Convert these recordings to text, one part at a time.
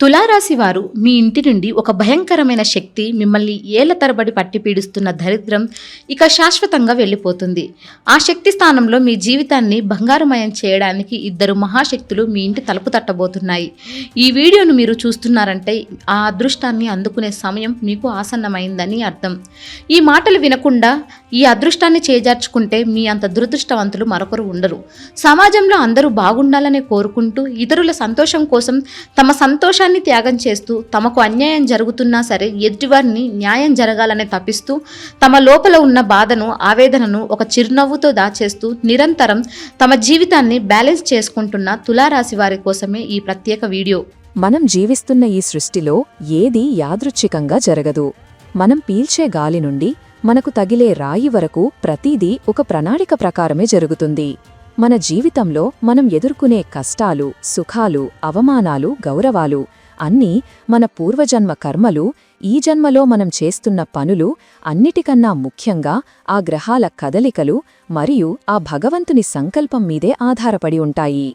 తులారాశి వారు మీ ఇంటి నుండి ఒక భయంకరమైన శక్తి మిమ్మల్ని ఏళ్ళ తరబడి పట్టి పీడిస్తున్న దరిద్రం ఇక శాశ్వతంగా వెళ్ళిపోతుంది. ఆ శక్తి స్థానంలో మీ జీవితాన్ని బంగారుమయం చేయడానికి ఇద్దరు మహాశక్తులు మీ ఇంటి తలుపు తట్టబోతున్నాయి. ఈ వీడియోను మీరు చూస్తున్నారంటే ఆ అదృష్టాన్ని అందుకునే సమయం మీకు ఆసన్నమైందని అర్థం. ఈ మాటలు వినకుండా ఈ అదృష్టాన్ని చేజార్చుకుంటే మీ అంత దురదృష్టవంతులు మరొకరు ఉండరు. సమాజంలో అందరూ బాగుండాలని కోరుకుంటూ ఇతరుల సంతోషం కోసం తమ సంతోషాన్ని త్యాగం చేస్తూ తమకు అన్యాయం జరుగుతున్నా సరే ఎదుటివారిని న్యాయం జరగాలని తప్పిస్తూ తమ లోపల ఉన్న బాధను ఆవేదనను ఒక చిరునవ్వుతో దాచేస్తూ నిరంతరం తమ జీవితాన్ని బ్యాలెన్స్ చేసుకుంటున్న తులారాశి వారి కోసమే ఈ ప్రత్యేక వీడియో. మనం జీవిస్తున్న ఈ సృష్టిలో ఏదీ యాదృచ్ఛికంగా జరగదు. మనం పీల్చే గాలి నుండి మనకు తగిలే రాయి వరకు ప్రతీదీ ఒక ప్రణాళిక ప్రకారమే జరుగుతుంది. మన జీవితంలో మనం ఎదుర్కొనే కష్టాలు సుఖాలు అవమానాలు గౌరవాలు అన్నీ మన పూర్వజన్మ కర్మలు ఈ జన్మలో మనం చేస్తున్న పనులు అన్నిటికన్నా ముఖ్యంగా ఆ గ్రహాల కదలికలు మరియు ఆ భగవంతుని సంకల్పం మీదే ఆధారపడి ఉంటాయి.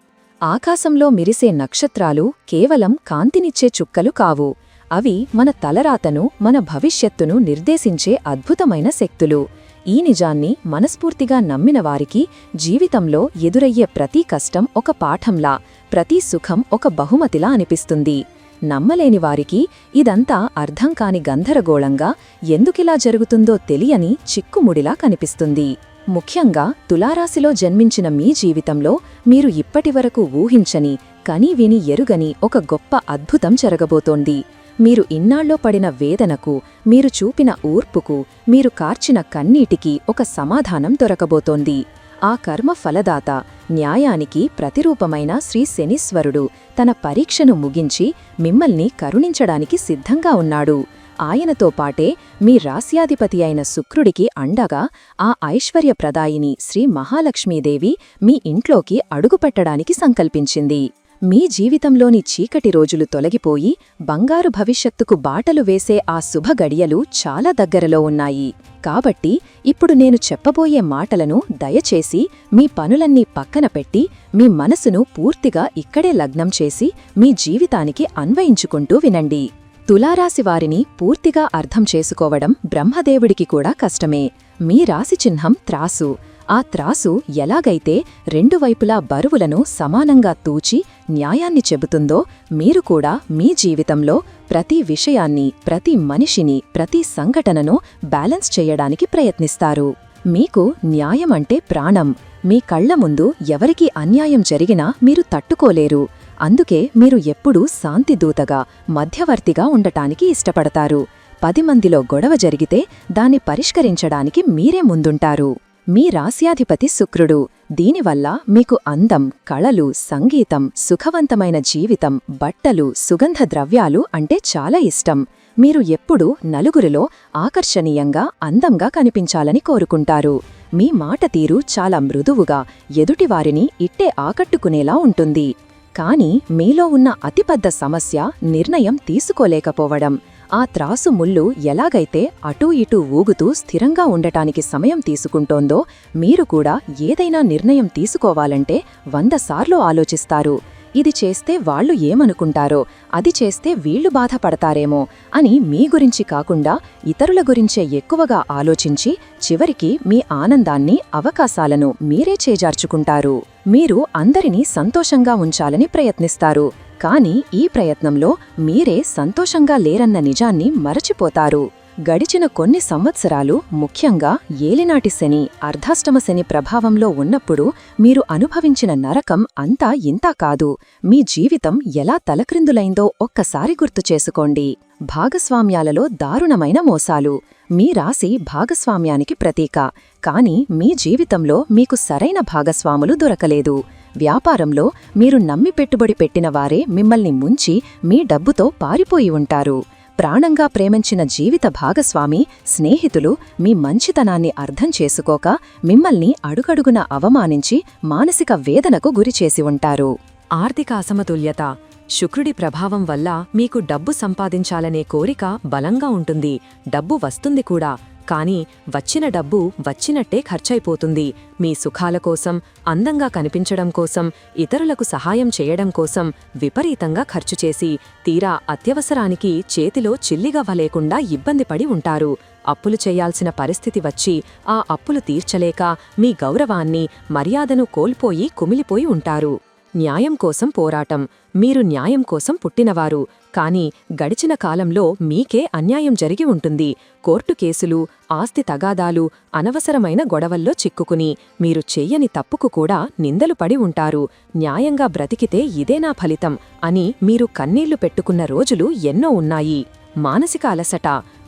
ఆకాశంలో మిరిసే నక్షత్రాలు కేవలం కాంతినిచ్చే చుక్కలు కావు. అవి మన తలరాతను మన భవిష్యత్తును నిర్దేశించే అద్భుతమైన శక్తులు. ఈ నిజాన్ని మనస్ఫూర్తిగా నమ్మిన వారికి జీవితంలో ఎదురయ్యే ప్రతి కష్టం ఒక పాఠంలా ప్రతి సుఖం ఒక బహుమతిలా అనిపిస్తుంది. నమ్మలేని వారికి ఇదంతా అర్థం కాని గంధరగోళంగా ఎందుకిలా జరుగుతుందో తెలియని చిక్కుముడిలా కనిపిస్తుంది. ముఖ్యంగా తులారాశిలో జన్మించిన మీ జీవితంలో మీరు ఇప్పటివరకు ఊహించని కనీ విని ఎరుగని ఒక గొప్ప అద్భుతం జరగబోతోంది. మీరు ఇన్నాళ్ళో పడిన వేదనకు మీరు చూపిన ఊర్పుకు మీరు కార్చిన కన్నీటికి ఒక సమాధానం దొరకబోతోంది. ఆ కర్మ ఫలదాత న్యాయానికి ప్రతిరూపమైన శ్రీ శనీశ్వరుడు తన పరీక్షను ముగించి మిమ్మల్ని కరుణించడానికి సిద్ధంగా ఉన్నాడు. ఆయనతో పాటే మీ రాస్యాధిపతి అయిన శుక్రుడికి అండగా ఆ ఐశ్వర్యప్రదాయిని శ్రీ మహాలక్ష్మీదేవి మీ ఇంట్లోకి అడుగుపెట్టడానికి సంకల్పించింది. మీ జీవితంలోని చీకటి రోజులు తొలగిపోయి బంగారు భవిష్యత్తుకు బాటలు వేసే ఆ శుభ గడియలు చాలా దగ్గరలో ఉన్నాయి. కాబట్టి ఇప్పుడు నేను చెప్పబోయే మాటలను దయచేసి మీ పనులన్నీ పక్కన పెట్టి మీ మనసును పూర్తిగా ఇక్కడే లగ్నం చేసి మీ జీవితానికి అన్వయించుకుంటూ వినండి. తులారాశి వారిని పూర్తిగా అర్థం చేసుకోవడం బ్రహ్మదేవుడికి కూడా కష్టమే. మీ రాశి చిహ్నం త్రాసు. ఆ త్రాసు ఎలాగైతే రెండు వైపులా బరువులను సమానంగా తూచి న్యాయాన్ని చెబుతుందో మీరు కూడా మీ జీవితంలో ప్రతి విషయాన్ని ప్రతి మనిషిని ప్రతి సంఘటనను బ్యాలెన్స్ చేయడానికి ప్రయత్నిస్తారు. మీకు న్యాయం అంటే ప్రాణం. మీ కళ్ళ ముందు ఎవరికి అన్యాయం జరిగినా మీరు తట్టుకోలేరు. అందుకే మీరు ఎప్పుడూ శాంతిదూతగా మధ్యవర్తిగా ఉండటానికి ఇష్టపడతారు. పది మందిలో గొడవ జరిగితే దాన్ని పరిష్కరించడానికి మీరే ముందుంటారు. మీ రాస్యాధిపతి శుక్రుడు. దీనివల్ల మీకు అందం కళలు సంగీతం సుఖవంతమైన జీవితం బట్టలు సుగంధ ద్రవ్యాలు అంటే చాలా ఇష్టం. మీరు ఎప్పుడూ నలుగురిలో ఆకర్షణీయంగా అందంగా కనిపించాలని కోరుకుంటారు. మీ మాట తీరు చాలా మృదువుగా ఎదుటివారిని ఇట్టే ఆకట్టుకునేలా ఉంటుంది. కాని మీలో ఉన్న అతిపెద్ద సమస్య నిర్ణయం తీసుకోలేకపోవడం. ఆ త్రాసు ముళ్ళు ఎలాగైతే అటూ ఇటూ ఊగుతూ స్థిరంగా ఉండటానికి సమయం తీసుకుంటోందో మీరు కూడా ఏదైనా నిర్ణయం తీసుకోవాలంటే వంద సార్లు ఆలోచిస్తారు. ఇది చేస్తే వాళ్ళు ఏమనుకుంటారో అది చేస్తే వీళ్ళు బాధపడతారేమో అని మీ గురించి కాకుండా ఇతరుల గురించే ఎక్కువగా ఆలోచించి చివరికి మీ ఆనందాన్ని అవకాశాలను మీరే చేజార్చుకుంటారు. మీరు అందరినీ సంతోషంగా ఉంచాలని ప్రయత్నిస్తారు. కానీ ఈ ప్రయత్నంలో మీరే సంతోషంగా లేరన్న నిజాన్ని మరచిపోతారు. గడిచిన కొన్ని సంవత్సరాలు ముఖ్యంగా ఏలినాటి శని అర్ధాష్టమ శని ప్రభావంలో ఉన్నప్పుడు మీరు అనుభవించిన నరకం అంతా ఇంతా కాదు. మీ జీవితం ఎలా తలక్రిందులైందో ఒక్కసారి గుర్తు చేసుకోండి. భాగస్వామ్యాలలో దారుణమైన మోసాలు. మీ రాశి భాగస్వామ్యానికి ప్రతీక. కాని మీ జీవితంలో మీకు సరైన భాగస్వాములు దొరకలేదు. వ్యాపారంలో మీరు నమ్మి పెట్టుబడి పెట్టిన వారే మిమ్మల్ని ముంచి మీ డబ్బుతో పారిపోయి ఉంటారు. ప్రాణంగా ప్రేమించిన జీవిత భాగస్వామి స్నేహితులు మీ మంచితనాన్ని అర్థం చేసుకోక మిమ్మల్ని అడుగడుగున అవమానించి మానసిక వేదనకు గురిచేసి ఉంటారు. ఆర్థిక అసమతుల్యత శుక్రుడి ప్రభావం వల్ల మీకు డబ్బు సంపాదించాలనే కోరిక బలంగా ఉంటుంది. డబ్బు వస్తుంది కూడా. కానీ వచ్చిన డబ్బు వచ్చినట్టే ఖర్చయిపోతుంది మీ సుఖాల కోసం అందంగా కనిపించడం కోసం ఇతరులకు సహాయం చేయడం కోసం విపరీతంగా ఖర్చు చేసి తీరా అత్యవసరానికి చేతిలో చిల్లిగవ్వ లేకుండా ఇబ్బంది పడి ఉంటారు. అప్పులు చేయాల్సిన పరిస్థితి వచ్చి ఆ అప్పులు తీర్చలేక మీ గౌరవాన్ని మర్యాదను కోల్పోయి కుమిలిపోయి ఉంటారు. న్యాయం కోసం పోరాటం. మీరు న్యాయం కోసం పుట్టినవారు. కాని గడిచిన కాలంలో మీకే అన్యాయం జరిగి ఉంటుంది. కోర్టు కేసులు ఆస్తి తగాదాలు అనవసరమైన గొడవల్లో చిక్కుకుని మీరు చెయ్యని తప్పుకు కూడా నిందలు పడి ఉంటారు. న్యాయంగా బ్రతికితే ఇదేనా ఫలితం అని మీరు కన్నీళ్ళు పెట్టుకున్న రోజులు ఎన్నో ఉన్నాయి. మానసిక అలసట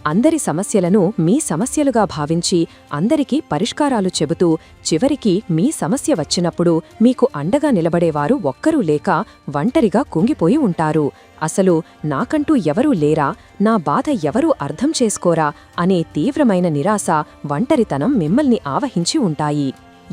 అందరి సమస్యలను మీ సమస్యలుగా భావించి అందరికీ పరిష్కారాలు చెబుతూ చివరికి మీ సమస్య వచ్చినప్పుడు మీకు అండగా నిలబడేవారు ఒక్కరూ లేక ఒంటరిగా కుంగిపోయి ఉంటారు. అసలు నాకంటూ ఎవరూ లేరా? నా బాధ ఎవరూ అర్థం చేసుకోరా? అనే తీవ్రమైన నిరాశ ఒంటరితనం మిమ్మల్ని ఆవహించి ఉంటాయి.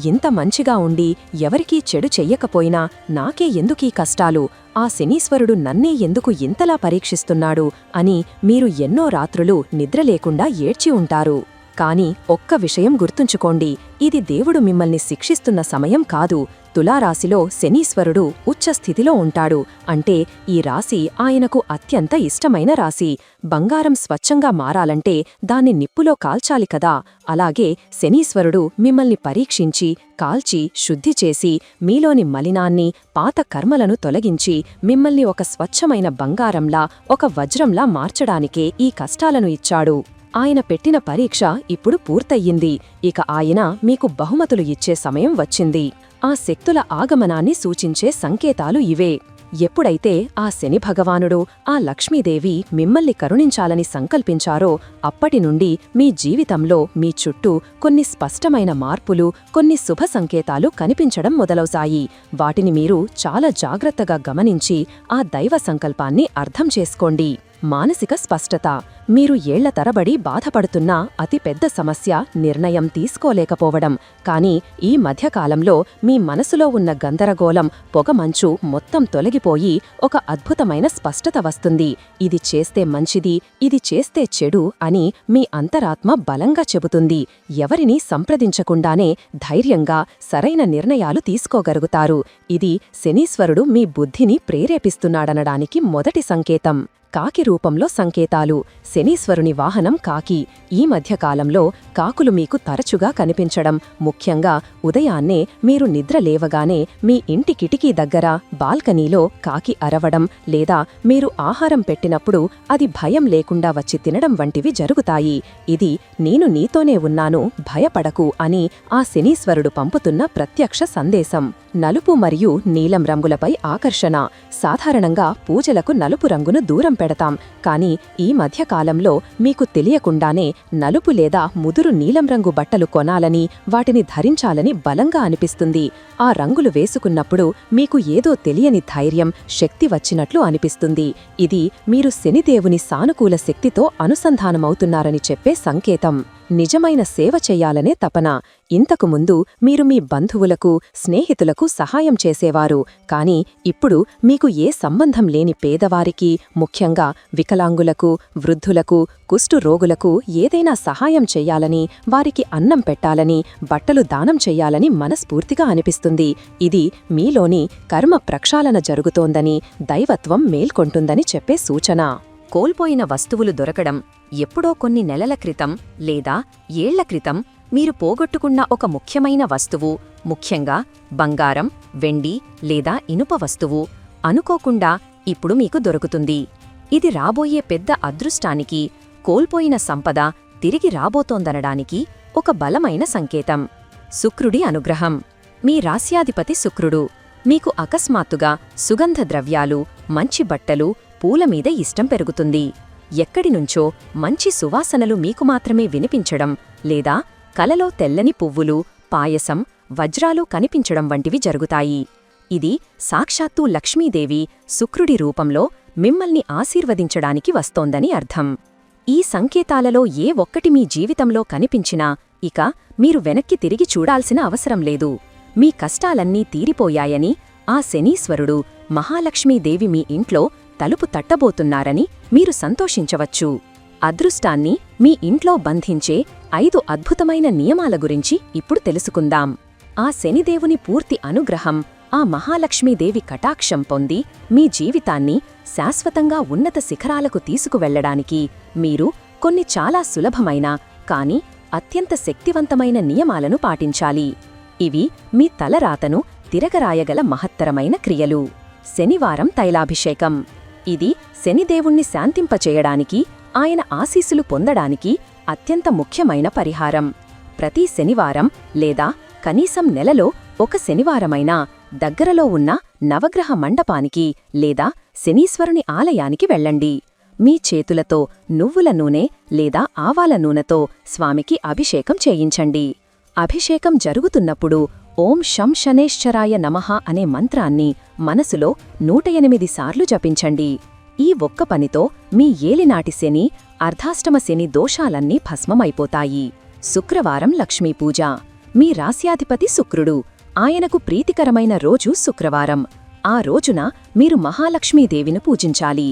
ఇంత మంచిగా ఉండి ఎవరికీ చెడు చెయ్యకపోయినా నాకే ఎందుకీ కష్టాలు? ఆ శనీశ్వరుడు నన్నే ఎందుకు ఇంతలా పరీక్షిస్తున్నాడు? అని మీరు ఎన్నో రాత్రులు నిద్రలేకుండా ఏడ్చి ఉంటారు. కాని ఒక్క విషయం గుర్తుంచుకోండి ఇది దేవుడు మిమ్మల్ని శిక్షిస్తున్న సమయం కాదు తులారాశిలో శనీశ్వరుడు ఉచ్చస్థితిలో ఉంటాడు. అంటే ఈ రాశి ఆయనకు అత్యంత ఇష్టమైన రాశి. బంగారం స్వచ్ఛంగా మారాలంటే దాన్ని నిప్పులో కాల్చాలి కదా. అలాగే శనీశ్వరుడు మిమ్మల్ని పరీక్షించి కాల్చి శుద్ధి చేసి మీలోని మలినాన్ని పాత కర్మలను తొలగించి మిమ్మల్ని ఒక స్వచ్ఛమైన బంగారంలా ఒక వజ్రంలా మార్చడానికే ఈ కష్టాలను ఇచ్చాడు. ఆయన పెట్టిన పరీక్ష ఇప్పుడు పూర్తయ్యింది. ఇక ఆయన మీకు బహుమతులు ఇచ్చే సమయం వచ్చింది. ఆ శక్తుల ఆగమనాన్ని సూచించే సంకేతాలు ఇవే. ఎప్పుడైతే ఆ శని భగవానుడు ఆ లక్ష్మీదేవి మిమ్మల్ని కరుణించాలని సంకల్పించారో అప్పటి నుండి మీ జీవితంలో మీ చుట్టూ కొన్ని స్పష్టమైన మార్పులు కొన్ని శుభ సంకేతాలు కనిపించడం మొదలవుతాయి. వాటిని మీరు చాలా జాగ్రత్తగా గమనించి ఆ దైవ సంకల్పాన్ని అర్థం చేసుకోండి. మానసిక స్పష్టత. మీరు ఏళ్ళ తరబడి బాధపడుతున్న అతిపెద్ద సమస్య నిర్ణయం తీసుకోలేకపోవడం. కాని ఈ మధ్యకాలంలో మీ మనసులో ఉన్న గందరగోళం పొగమంచు మొత్తం తొలగిపోయి ఒక అద్భుతమైన స్పష్టత వస్తుంది. ఇది చేస్తే మంచిది ఇది చేస్తే చెడు అని మీ అంతరాత్మ బలంగా చెబుతుంది. ఎవరినీ సంప్రదించకుండానే ధైర్యంగా సరైన నిర్ణయాలు తీసుకోగలుగుతారు. ఇది శనీశ్వరుడు మీ బుద్ధిని ప్రేరేపిస్తున్నాడనడానికి మొదటి సంకేతం. కాకి రూపంలో సంకేతాలు. శనీశ్వరుని వాహనం కాకి. ఈ మధ్యకాలంలో కాకులు మీకు తరచుగా కనిపించడం. ముఖ్యంగా ఉదయాన్నే మీరు నిద్ర లేవగానే మీ ఇంటి కిటికీ దగ్గర బాల్కనీలో కాకి అరవడం లేదా మీరు ఆహారం పెట్టినప్పుడు అది భయం లేకుండా వచ్చి తినడం వంటివి జరుగుతాయి. ఇది నేను నీతోనే ఉన్నాను భయపడకు అని ఆ శనీశ్వరుడు పంపుతున్న ప్రత్యక్ష సందేశం. నలుపు మరియు నీలం రంగులపై ఆకర్షణ. సాధారణంగా పూజలకు నలుపు రంగును దూరం పెడతాం. కానీ ఈ మధ్యకాలంలో మీకు తెలియకుండానే నలుపు లేదా ముదురు నీలం రంగు బట్టలు కొనాలని వాటిని ధరించాలని బలంగా అనిపిస్తుంది. ఆ రంగులు వేసుకున్నప్పుడు మీకు ఏదో తెలియని ధైర్యం శక్తి వచ్చినట్లు అనిపిస్తుంది. ఇది మీరు శనిదేవుని సానుకూల శక్తితో అనుసంధానమవుతున్నారని చెప్పే సంకేతం. నిజమైన సేవ చెయ్యాలనే తపన. ఇంతకు ముందు మీరు మీ బంధువులకు స్నేహితులకు సహాయం చేసేవారు. కాని ఇప్పుడు మీకు ఏ సంబంధం లేని పేదవారికి ముఖ్యంగా వికలాంగులకు వృద్ధులకు కుష్ఠురోగులకు ఏదైనా సహాయం చెయ్యాలని వారికి అన్నం పెట్టాలని బట్టలు దానం చెయ్యాలని మనస్ఫూర్తిగా అనిపిస్తుంది. ఇది మీలోని కర్మ ప్రక్షాళన జరుగుతోందని దైవత్వం మేల్కొంటుందని చెప్పే సూచన. కోల్పోయిన వస్తువులు దొరకడం ఎప్పుడో కొన్ని నెలల క్రితం లేదా ఏళ్ళ క్రితం మీరు పోగొట్టుకున్న ఒక ముఖ్యమైన వస్తువు ముఖ్యంగా బంగారం వెండి లేదా ఇనుప వస్తువు అనుకోకుండా ఇప్పుడు మీకు దొరుకుతుంది. ఇది రాబోయే పెద్ద అదృష్టానికి కోల్పోయిన సంపద తిరిగి రాబోతోందనడానికి ఒక బలమైన సంకేతం. శుక్రుడి అనుగ్రహం. మీ రాస్యాధిపతి శుక్రుడు. మీకు అకస్మాత్తుగా సుగంధ ద్రవ్యాలు మంచి బట్టలు పూలమీద ఇష్టం పెరుగుతుంది. ఎక్కడినుంచో మంచి సువాసనలు మీకు మాత్రమే వినిపించడం లేదా కలలో తెల్లని పువ్వులు పాయసం వజ్రాలు కనిపించడం వంటివి జరుగుతాయి. ఇది సాక్షాత్తూ లక్ష్మీదేవి శుక్రుడి రూపంలో మిమ్మల్ని ఆశీర్వదించడానికి వస్తోందని అర్థం. ఈ సంకేతాలలో ఏ ఒక్కటి మీ జీవితంలో కనిపించినా ఇక మీరు వెనక్కి తిరిగి చూడాల్సిన అవసరం లేదు. మీ కష్టాలన్నీ తీరిపోయాయని ఆ శనీశ్వరుడు మహాలక్ష్మీదేవి మీ ఇంట్లో తలుపు తట్టబోతున్నారని మీరు సంతోషించవచ్చు. అదృష్టాన్ని మీ ఇంట్లో బంధించే ఐదు అద్భుతమైన నియమాల గురించి ఇప్పుడు తెలుసుకుందాం. ఆ శనిదేవుని పూర్తి అనుగ్రహం ఆ మహాలక్ష్మీదేవి కటాక్షం పొంది మీ జీవితాన్ని శాశ్వతంగా ఉన్నత శిఖరాలకు తీసుకువెళ్ళడానికి మీరు కొన్ని చాలా సులభమైన కాని అత్యంత శక్తివంతమైన నియమాలను పాటించాలి. ఇవి మీ తలరాతను తిరగరాయగల మహత్తరమైన క్రియలు. శనివారం తైలాభిషేకం. ఇది శనిదేవుణ్ణి శాంతింపచేయడానికి ఆయన ఆశీస్సులు పొందడానికి అత్యంత ముఖ్యమైన పరిహారం. ప్రతి శనివారం లేదా కనీసం నెలలో ఒక శనివారమైనా దగ్గరలో ఉన్న నవగ్రహ మండపానికి లేదా శనీశ్వరుని ఆలయానికి వెళ్ళండి. మీ చేతులతో నువ్వుల నూనె లేదా ఆవాల నూనెతో స్వామికి అభిషేకం చేయించండి. అభిషేకం జరుగుతున్నప్పుడు ఓం శం శనేశ్చరాయ నమః అనే మంత్రాన్ని మనసులో నూట ఎనిమిది సార్లు జపించండి. ఈ ఒక్క పనితో మీ ఏలినాటి శని అర్ధాష్టమ శని దోషాలన్నీ భస్మమైపోతాయి. శుక్రవారం లక్ష్మీపూజ మీ రాస్యాధిపతి శుక్రుడు. ఆయనకు ప్రీతికరమైన రోజు శుక్రవారం. ఆ రోజున మీరు మహాలక్ష్మీదేవిని పూజించాలి.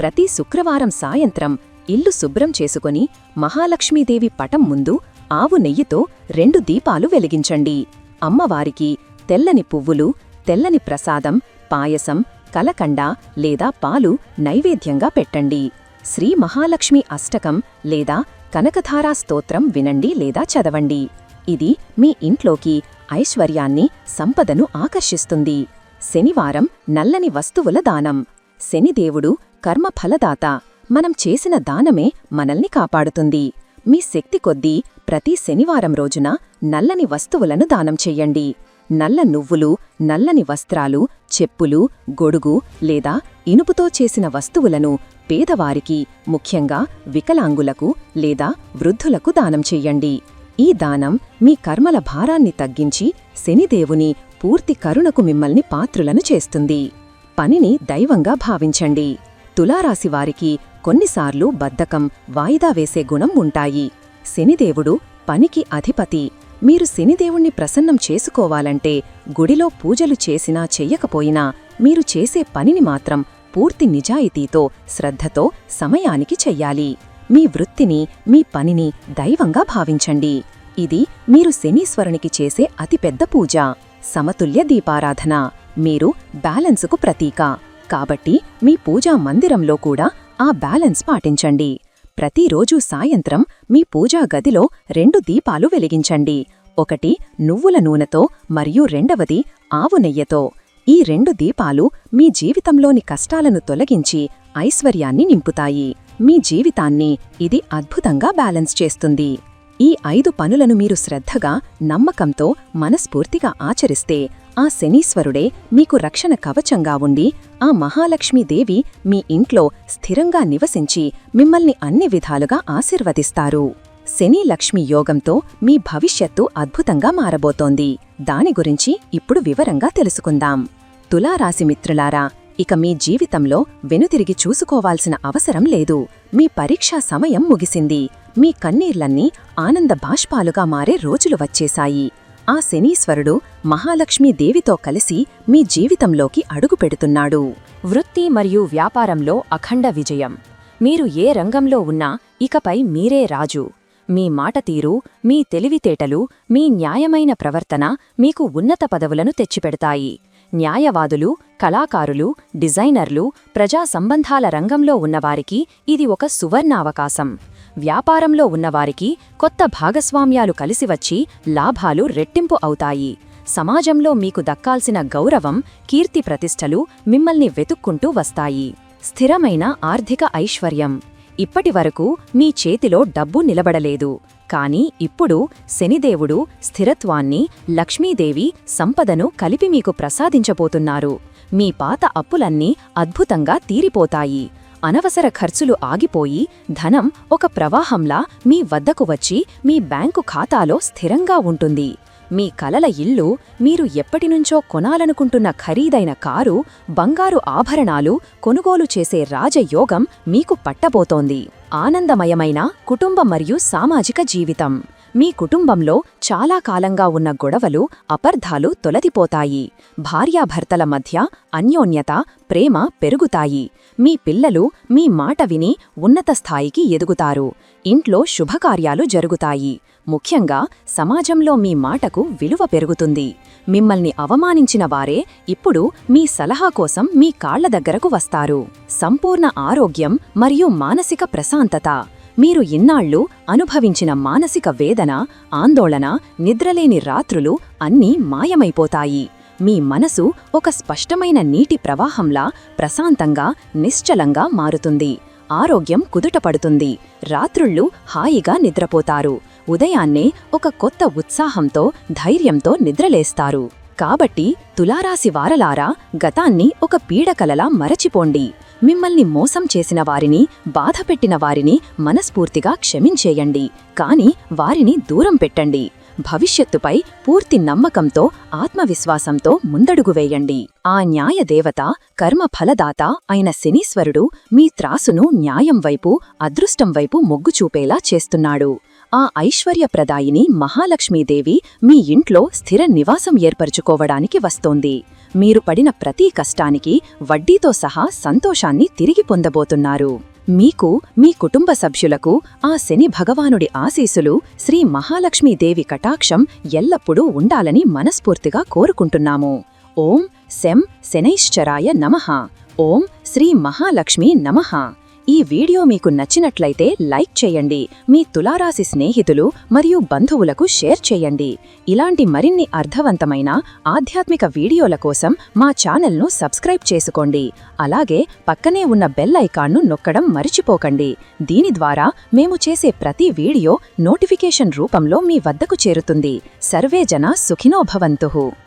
ప్రతి శుక్రవారం సాయంత్రం ఇల్లు శుభ్రం చేసుకుని మహాలక్ష్మీదేవి పటం ముందు ఆవు నెయ్యితో రెండు దీపాలు వెలిగించండి. అమ్మవారికి తెల్లని పువ్వులు తెల్లని ప్రసాదం పాయసం కలకండ లేదా పాలు నైవేద్యంగా పెట్టండి. శ్రీ మహాలక్ష్మి అష్టకం లేదా కనకధారా స్తోత్రం వినండి లేదా చదవండి. ఇది మీ ఇంట్లోకి ఐశ్వర్యాన్ని సంపదను ఆకర్షిస్తుంది. శనివారం నల్లని వస్తువుల దానం. శనిదేవుడు కర్మఫలదాత. మనం చేసిన దానమే మనల్ని కాపాడుతుంది. మీ శక్తి కొద్దీ ప్రతి శనివారం రోజున నల్లని వస్తువులను దానం చెయ్యండి నల్ల నువ్వులు నల్లని వస్త్రాలు చెప్పులు గొడుగు లేదా ఇనుపుతో చేసిన వస్తువులను పేదవారికి ముఖ్యంగా వికలాంగులకు లేదా వృద్ధులకు దానం చెయ్యండి ఈ దానం మీ కర్మల భారాన్ని తగ్గించి శనిదేవుని పూర్తి కరుణకు మిమ్మల్ని పాత్రులను చేస్తుంది. పనిని దైవంగా భావించండి. తులారాశివారికి కొన్నిసార్లు బద్ధకం వాయిదా వేసే గుణం ఉంటాయి. శనిదేవుడు పనికి అధిపతి. మీరు శనిదేవుణ్ణి ప్రసన్నం చేసుకోవాలంటే గుడిలో పూజలు చేసినా చెయ్యకపోయినా మీరు చేసే పనిని మాత్రం పూర్తి నిజాయితీతో శ్రద్ధతో సమయానికి చెయ్యాలి. మీ వృత్తిని మీ పనిని దైవంగా భావించండి. ఇది మీరు శనీశ్వరునికి చేసే అతిపెద్ద పూజ. సమతుల్య దీపారాధన. మీరు బ్యాలెన్సుకు ప్రతీక. కాబట్టి మీ పూజా మందిరంలో కూడా ఆ బ్యాలెన్స్ పాటించండి. ప్రతిరోజూ సాయంత్రం మీ పూజా గదిలో రెండు దీపాలు వెలిగించండి. ఒకటి నువ్వుల నూనెతో మరియు రెండవది ఆవు నెయ్యతో. ఈ రెండు దీపాలు మీ జీవితంలోని కష్టాలను తొలగించి ఐశ్వర్యాన్ని నింపుతాయి. మీ జీవితాన్ని ఇది అద్భుతంగా బ్యాలెన్స్ చేస్తుంది. ఈ ఐదు పనులను మీరు శ్రద్ధగా నమ్మకంతో మనస్ఫూర్తిగా ఆచరిస్తే ఆ శనీశ్వరుడే మీకు రక్షణ కవచంగా ఉండి ఆ మహాలక్ష్మీదేవి మీ ఇంట్లో స్థిరంగా నివసించి మిమ్మల్ని అన్ని విధాలుగా ఆశీర్వదిస్తారు. శని లక్ష్మి యోగంతో మీ భవిష్యత్తు అద్భుతంగా మారబోతోంది. దాని గురించి ఇప్పుడు వివరంగా తెలుసుకుందాం. తులారాశి మిత్రులారా ఇక మీ జీవితంలో వెనుతిరిగి చూసుకోవాల్సిన అవసరం లేదు. మీ పరీక్షా సమయం ముగిసింది. మీ కన్నీర్లన్నీ ఆనంద బాష్పాలుగా మారే రోజులు వచ్చేశాయి. ఆ శనీశ్వరుడు మహాలక్ష్మీదేవితో కలిసి మీ జీవితంలోకి అడుగుపెడుతున్నాడు వృత్తి మరియు వ్యాపారంలో అఖండ విజయం. మీరు ఏ రంగంలో ఉన్నా ఇకపై మీరే రాజు. మీ మాట తీరు మీ తెలివితేటలు మీ న్యాయమైన ప్రవర్తన మీకు ఉన్నత పదవులను తెచ్చిపెడతాయి. న్యాయవాదులు కళాకారులు డిజైనర్లు ప్రజా సంబంధాల రంగంలో ఉన్నవారికి ఇది ఒక సువర్ణావకాశం. వ్యాపారంలో ఉన్నవారికి కొత్త భాగస్వామ్యాలు కలిసివచ్చి లాభాలు రెట్టింపు అవుతాయి. సమాజంలో మీకు దక్కాల్సిన గౌరవం కీర్తి ప్రతిష్టలు మిమ్మల్ని వెతుక్కుంటూ వస్తాయి. స్థిరమైన ఆర్థిక ఐశ్వర్యం. ఇప్పటివరకు మీ చేతిలో డబ్బు నిలబడలేదు. కాని ఇప్పుడు శనిదేవుడు స్థిరత్వాన్ని లక్ష్మీదేవి సంపదను కలిపి మీకు ప్రసాదించబోతున్నారు. మీ పాత అప్పులన్నీ అద్భుతంగా తీరిపోతాయి. అనవసర ఖర్చులు ఆగిపోయి ధనం ఒక ప్రవాహంలా మీ వద్దకు వచ్చి మీ బ్యాంకు ఖాతాలో స్థిరంగా ఉంటుంది. మీ కలల ఇల్లు మీరు ఎప్పటినుంచో కొనాలనుకుంటున్న ఖరీదైన కారు బంగారు ఆభరణాలు కొనుగోలు చేసే రాజయోగం మీకు పట్టబోతోంది. ఆనందమయమైన కుటుంబ మరియు సామాజిక జీవితం. మీ కుటుంబంలో చాలా కాలంగా ఉన్న గొడవలు అపర్ధాలు తొలగిపోతాయి. భార్యాభర్తల మధ్య అన్యోన్యత ప్రేమ పెరుగుతాయి. మీ పిల్లలు మీ మాట విని ఉన్నత స్థాయికి ఎదుగుతారు. ఇంట్లో శుభకార్యాలు జరుగుతాయి. ముఖ్యంగా సమాజంలో మీ మాటకు విలువ పెరుగుతుంది. మిమ్మల్ని అవమానించిన వారే ఇప్పుడు మీ సలహా కోసం మీ కాళ్ళ దగ్గరకు వస్తారు. సంపూర్ణ ఆరోగ్యం మరియు మానసిక ప్రశాంతత. మీరు ఇన్నాళ్ళు అనుభవించిన మానసిక వేదన ఆందోళన నిద్రలేని రాత్రులు అన్నీ మాయమైపోతాయి. మీ మనసు ఒక స్పష్టమైన నీటి ప్రవాహంలా ప్రశాంతంగా నిశ్చలంగా మారుతుంది. ఆరోగ్యం కుదుటపడుతుంది. రాత్రుళ్ళు హాయిగా నిద్రపోతారు. ఉదయాన్నే ఒక కొత్త ఉత్సాహంతో ధైర్యంతో నిద్రలేస్తారు. కాబట్టి తులారాశి వారలారా గతాన్ని ఒక పీడకలలా మరచిపోండి. మిమ్మల్ని మోసం చేసిన వారిని బాధపెట్టిన వారిని మనస్ఫూర్తిగా క్షమించేయండి. కాని వారిని దూరం పెట్టండి. భవిష్యత్తుపై పూర్తి నమ్మకంతో ఆత్మవిశ్వాసంతో ముందడుగు వేయండి. ఆ న్యాయదేవత కర్మఫలదాత అయిన శనీశ్వరుడు మీ త్రాసును న్యాయం వైపు అదృష్టం వైపు మొగ్గు చూపేలా చేస్తున్నాడు. ఆ ఐశ్వర్యప్రదాయిని మహాలక్ష్మీదేవి మీ ఇంట్లో స్థిర నివాసం ఏర్పరచుకోవడానికి వస్తోంది. మీరు పడిన ప్రతి కష్టానికి వడ్డీతో సహా సంతోషాన్ని తిరిగి పొందబోతున్నారు. మీకు మీ కుటుంబ సభ్యులకు ఆ శని భగవానుడి ఆశీసులు శ్రీ మహాలక్ష్మీదేవి కటాక్షం ఎల్లప్పుడూ ఉండాలని మనస్ఫూర్తిగా కోరుకుంటున్నాము. ఓం శం శనైశ్చరాయ నమః. ఓం శ్రీ మహాలక్ష్మీ నమః. ఈ వీడియో మీకు నచ్చినట్లయితే లైక్ చేయండి. మీ తులారాశి స్నేహితులు మరియు బంధువులకు షేర్ చేయండి. ఇలాంటి మరిన్ని అర్థవంతమైన ఆధ్యాత్మిక వీడియోల కోసం మా ఛానల్ను సబ్స్క్రైబ్ చేసుకోండి. అలాగే పక్కనే ఉన్న బెల్ ఐకాన్ను నొక్కడం మరిచిపోకండి. దీని ద్వారా మేము చేసే ప్రతి వీడియో నోటిఫికేషన్ రూపంలో మీ వద్దకు చేరుతుంది. సర్వే జన సుఖినో